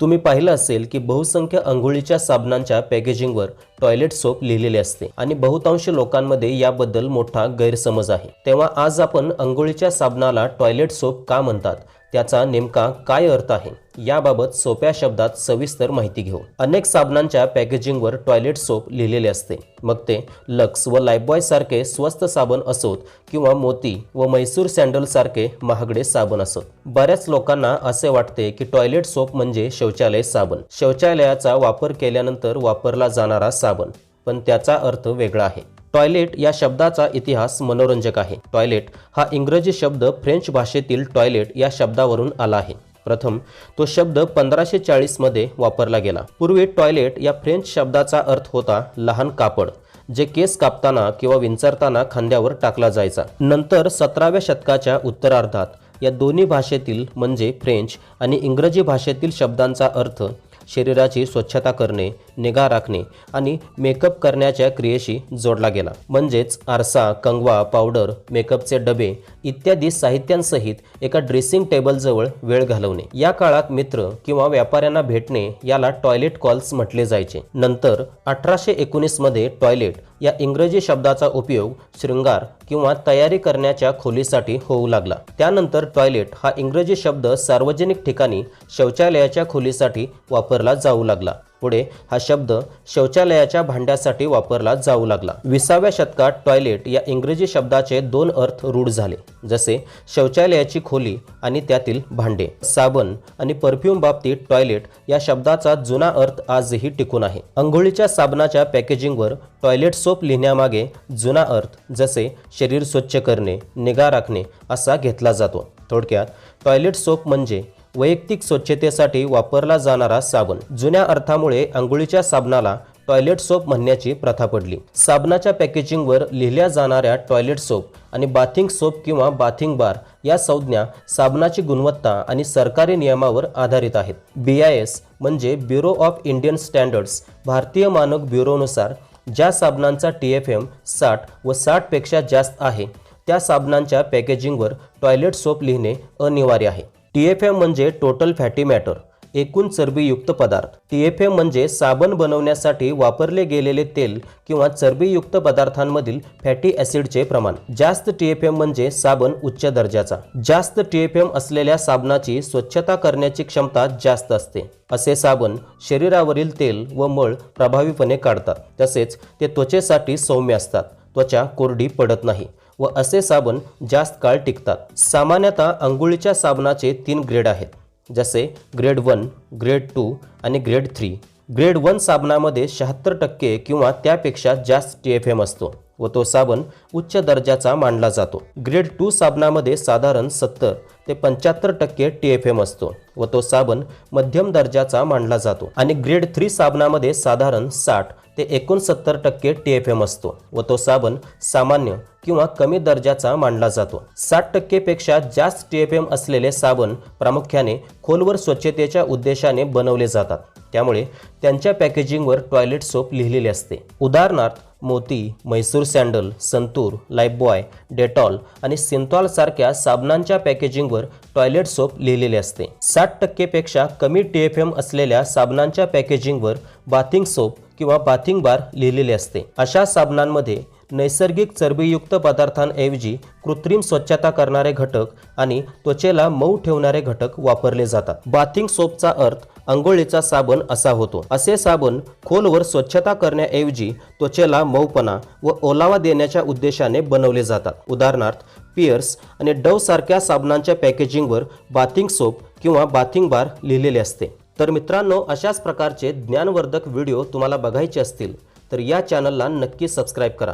तुम्ही पाहिलं असेल की बहुसंख्य अंघोळीच्या साबणांच्या पॅकेजिंगवर टॉयलेट सोप लिहिलेले असते आणि बहुतांश लोकांमध्ये याबद्दल मोठा गैरसमज आहे. तेव्हा आज आपण अंघोळीच्या साबणाला टॉयलेट सोप का म्हणतात? त्याचा नेमका काय अर्थ आहे? याबाबत सोप्या शब्दात सविस्तर माहिती घेऊ. अनेक साबणांच्या पॅकेजिंगवर टॉयलेट सोप लिहिलेले असते. मग ते लक्स व लाईफबॉय सारखे स्वस्त साबण असोत किंवा मोती व मैसूर सँडल सारखे महागडे साबण असोत. बऱ्याच लोकांना असे वाटते की टॉयलेट सोप म्हणजे शौचालय साबण. शौचालयाचा वापर केल्यानंतर वापरला जाणारा साबण. पण त्याचा अर्थ वेगळा आहे. टॉयलेट या शब्दाचा इतिहास मनोरंजक आहे. टॉयलेट हा इंग्रजी शब्द फ्रेंच भाषेतील टॉयलेट या शब्दावरून आला आहे. प्रथम तो शब्द पंधराशे चाळीसमध्ये वापरला गेला. पूर्वी टॉयलेट या फ्रेंच शब्दाचा अर्थ होता लहान कापड जे केस कापताना किंवा विंचरताना खांद्यावर टाकला जायचा. नंतर सतराव्या शतकाच्या उत्तरार्धात या दोन्ही भाषेतील म्हणजे फ्रेंच आणि इंग्रजी भाषेतील शब्दांचा अर्थ शरीराची स्वच्छता करणे निगा राखणे आणि मेकअप करण्याच्या क्रियेशी जोडला गेला. म्हणजेच आरसा कंगवा पावडर मेकअपचे डबे इत्यादी साहित्यांसहित एका ड्रेसिंग टेबलजवळ वेळ घालवणे. या काळात मित्र किंवा व्यापाऱ्यांना भेटणे याला टॉयलेट कॉल्स म्हटले जायचे. नंतर अठराशे एकोणीसमध्ये टॉयलेट या इंग्रजी शब्दाचा उपयोग शृंगार किंवा तयारी करण्याच्या खोलीसाठी होऊ लागला. त्यानंतर टॉयलेट हा इंग्रजी शब्द सार्वजनिक ठिकाणी शौचालयाच्या खोलीसाठी वापरला जाऊ लागला. पुढे हा शब्द शौचालयाच्या भांड्यासाठी वापरला जाऊ लागला. विसाव्या शतकात टॉयलेट या इंग्रजी शब्दाचे दोन अर्थ रूढ झाले जसे शौचालयाची खोली आणि त्यातील भांडे. साबण आणि परफ्यूम बाबतीत टॉयलेट या शब्दाचा जुना अर्थ आजही टिकून आहे. अंघोळीच्या साबणाच्या पॅकेजिंगवर टॉयलेट सोप लिहिण्यामागे जुना अर्थ जसे शरीर स्वच्छ करणे निगा राखणे असा घेतला जातो. थोडक्यात टॉयलेट सोप म्हणजे वैयक्तिक स्वच्छतेसाठी वापरला जाणारा साबण. जुन्या अर्थामुळे अंघोळीच्या साबणाला टॉयलेट सोप म्हणण्याची प्रथा पडली. साबणाच्या पॅकेजिंगवर लिहिल्या जाणाऱ्या टॉयलेट सोप आणि बाथिंग सोप किंवा बाथिंग बार या संज्ञा साबणाची गुणवत्ता आणि सरकारी नियमावर आधारित आहेत. बी आय एस म्हणजे ब्युरो ऑफ इंडियन स्टँडर्ड्स भारतीय मानक ब्युरोनुसार ज्या साबणांचा टी एफ एम साठ व साठपेक्षा जास्त आहे त्या साबणांच्या पॅकेजिंगवर टॉयलेट सोप लिहिणे अनिवार्य आहे. टीएफएम म्हणजे टोटल फॅटी मॅटर एकूण चरबीयुक्त पदार्थ. टीएफएम म्हणजे साबण बनवण्यासाठी वापरले गेलेले तेल किंवा चरबीयुक्त पदार्थांमधील फॅटी ॲसिडचे प्रमाण. जास्त टीएफएम म्हणजे साबण उच्च दर्जाचा. जास्त टीएफएम एम असलेल्या साबणाची स्वच्छता करण्याची क्षमता जास्त असते. असे साबण शरीरावरील तेल व मळ प्रभावीपणे काढतात. तसेच ते त्वचेसाठी सौम्य असतात. त्वचा कोरडी पडत नाही. व असे साबण जास्त काळ टिकतात. सामान्यतः अंघोळीच्या साबणाचे तीन ग्रेड आहेत जसे ग्रेड वन ग्रेड टू आणि ग्रेड थ्री ग्रेड वन साबणामध्ये शहात्तर टक्के किंवा त्यापेक्षा जास्त टी एफ एम असतो. व तो साबण उच्च दर्जाचा मानला जातो. ग्रेड टू साबणामध्ये साधारण सत्तर ते पंच्याहत्तर टक्के टी एफ एम असतो व तो साबण मध्यम दर्जाचा मानला जातो आणि ग्रेड थ्री साबणामध्ये साधारण साठ ते एकोणसत्तर टक्के टी एफ एम असतो व तो साबण सामान्य किंवा कमी दर्जाचा मानला जातो. साठ टक्केपेक्षा जास्त टी एफ एम असलेले साबण प्रामुख्याने खोलवर स्वच्छतेच्या उद्देशाने बनवले जातात. त्यामुळे त्यांच्या पॅकेजिंगवर टॉयलेट सोप लिहिलेले असते. उदाहरणार्थ Moti Mysore sandal Santoor Lifebuoy Dettol आणि सिंथॉल सारख्या साबणांच्या पॅकेजिंगवर टॉयलेट सोप लिहिलेले असते. साठ टक्केपेक्षा कमी टी एफ एम असलेल्या साबणांच्या पॅकेजिंगवर बाथिंग सोप किंवा बाथिंग बार लिहिलेले असते. अशा साबणांमध्ये नैसर्गिक चरबीयुक्त पदार्थांऐवजी कृत्रिम स्वच्छता करणारे घटक आणि त्वचेला मऊ ठेवणारे घटक वापरले जातात. बाथिंग सोपचा अर्थ अंघोळीचा साबण असा होतो. असे साबण खोलवर स्वच्छता करण्याऐवजी त्वचेला मऊपणा व ओलावा देण्याच्या उद्देशाने बनवले जातात. उदाहरणार्थ पियर्स आणि डव सारख्या साबणांच्या पॅकेजिंगवर बाथिंग सोप किंवा बाथिंग बार लिहिलेले असते. तर मित्रांनो अशाच प्रकारचे ज्ञानवर्धक व्हिडिओ तुम्हाला बघायचे असतील तर या चॅनलला नक्की सबस्क्राईब करा.